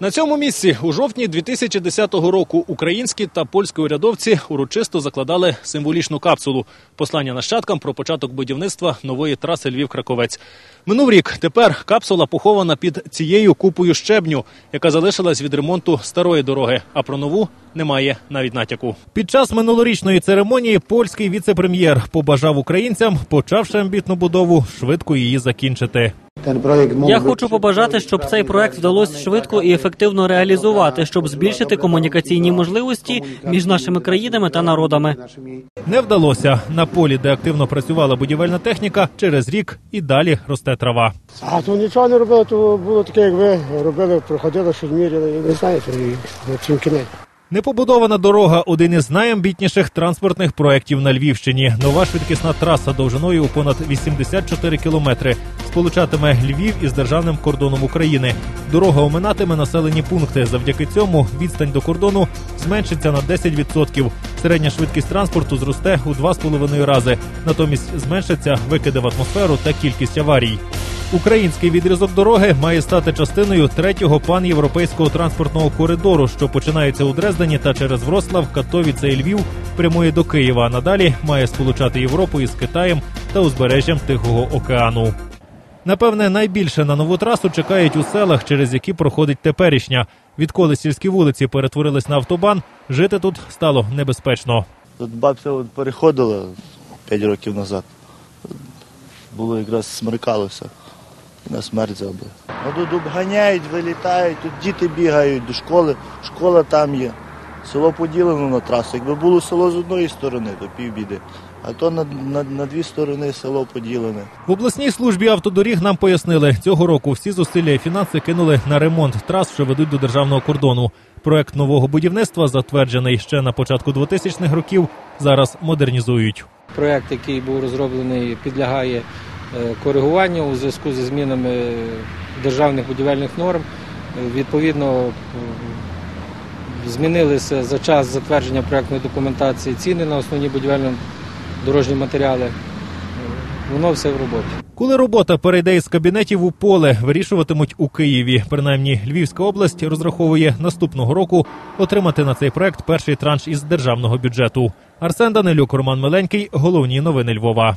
На цьому місці у жовтні 2010 року українські та польські урядовці урочисто закладали символічну капсулу послання нащадкам про початок будівництва нової траси Львів-Краковець. Минув рік. Тепер капсула похована під цією купою щебню, яка залишилась від ремонту старої дороги. А про нову немає навіть натяку. Під час минулорічної церемонії польський віце-прем'єр побажав українцям, почавши амбітну будову, швидко її закінчити. Я хочу побажати, щоб цей проект вдалося швидко і ефективно реалізувати, щоб збільшити комунікаційні можливості між нашими країнами та народами. Не вдалося на полі, де активно працювала будівельна техніка. Через рік і далі росте трава. А то нічого не робили, то було таке, як ви робили, проходили, щось міряли, і не знаєте, і чим кінець. Непобудована дорога один із найамбітніших транспортних проєктів на Львівщині. Нова швидкісна траса довжиною у понад 84 кілометри сполучатиме Львів із державним кордоном України. Дорога оминатиме населені пункти. Завдяки цьому відстань до кордону зменшиться на 10%. Середня швидкість транспорту зросте у 2,5 рази. Натомість зменшаться викиди в атмосферу та кількість аварій. Український відрізок дороги має стати частиною третього панєвропейського транспортного коридору, що починається у Дрездені та через Вроцлав, Катовіце і Львів прямує до Києва. А надалі має сполучати Європу із Китаєм та узбережжям Тихого океану. Напевне, найбільше на нову трасу чекають у селах, через які проходить теперішня. Відколи сільські вулиці перетворились на автобан, жити тут стало небезпечно. Тут бабця переходила 5 років назад. Було якраз смеркалося. І на смерть забили. А тут обганяють, вилітають, тут діти бігають до школи, школа там є. Село поділено на трасу. Якби було село з одної сторони, то півбіди. А то на, на, на дві сторони село поділене. В обласній службі автодоріг нам пояснили, цього року всі зусилля і фінанси кинули на ремонт трас, що ведуть до державного кордону. Проект нового будівництва, затверджений ще на початку 2000-х років, зараз модернізують. Проект, який був розроблений, підлягає е, коригуванню у зв'язку зі змінами державних будівельних норм. Е, Відповідно, е, змінилися за час затвердження проектної документації ціни на основні будівельно дорожні матеріали. Воно все в роботі. Коли робота перейде із кабінетів у поле, вирішуватимуть у Києві. Принаймні, Львівська область розраховує наступного року отримати на цей проект перший транш із державного бюджету. Арсен Данилюк, Роман Миленький. Головні новини Львова.